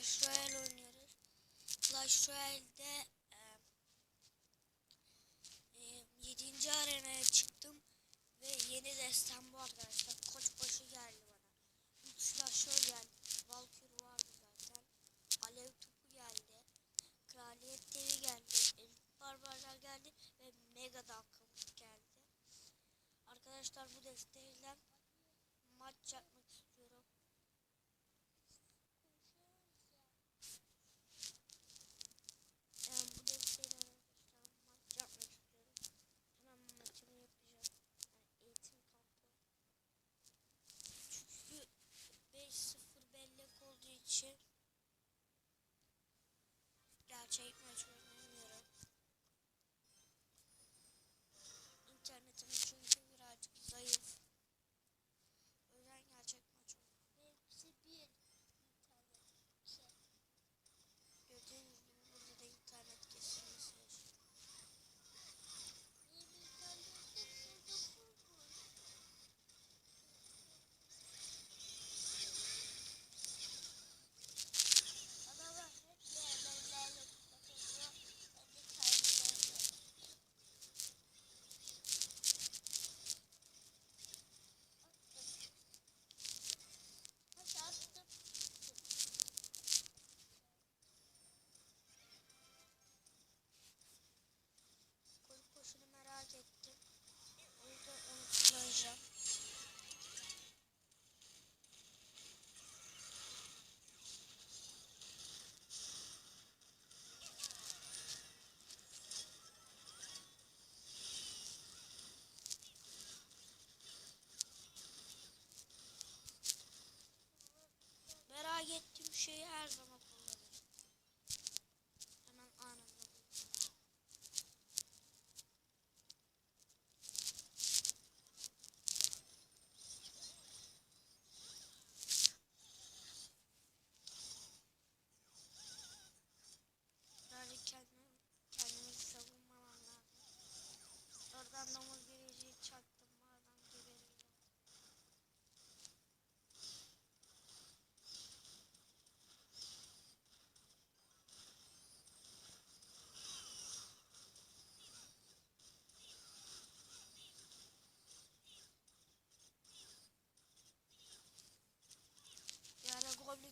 Clash Royale oynuyoruz. Clash Royale'de e, 7. arenaya çıktım ve yeni destem bu arkadaşlar. Koçbaşı geldi bana. 3 silahşör geldi. Valkyrie vardı zaten. Alev topu geldi. Kraliyet devi geldi. Elit barbarlar geldi ve mega dalkamız geldi. Arkadaşlar bu desteğiyle maç yapmak watch my minutes. Şeyi her zaman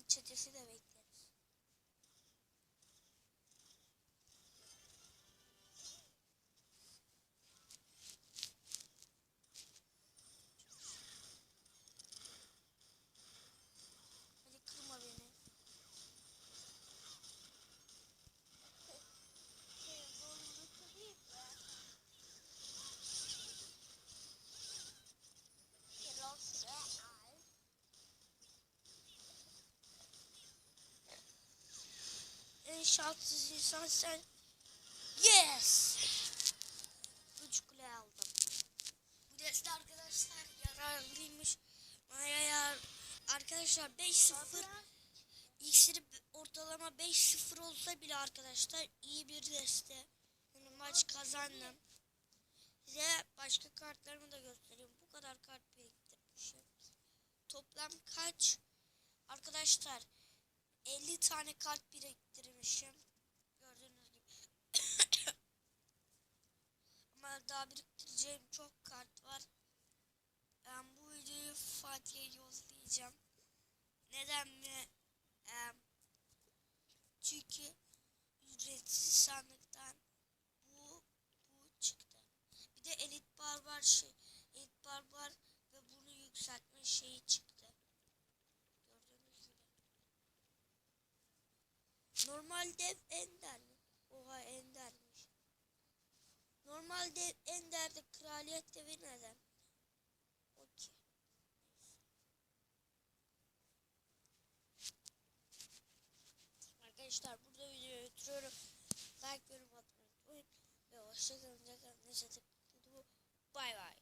çetesi de bekleriz. Şanssız insan sen. Yes! Üç kule aldım. Bu deste arkadaşlar yararlıymış. Yar... Arkadaşlar 5-0 İksiri ortalama 5-0 olsa bile arkadaşlar iyi bir deste. Yani maç kazandım. Size başka kartlarımı da göstereyim. Bu kadar kart biriktirmişim. Toplam kaç? Arkadaşlar 50 tane kart biriktirmişim. Gördüğünüz gibi. Ama daha biriktireceğim çok kart var. Ben bu videoyu Fatih'e yollayacağım. Neden mi? Çünkü ücretsiz sandıktan bu bu çıktı. Bir de elit barbar şey, elit barbar ve bunu yükseltme şeyi çıktı. Gördüğünüz gibi. Normal dev ender mi? Oha endermiş. Normal dev enderde kraliyet devi neden? Okey. Arkadaşlar burada videoyu bitiriyorum. Like, yorum atmayı unutmayın. Ve hoşçakalın. Hoşçakalın. Bay bay.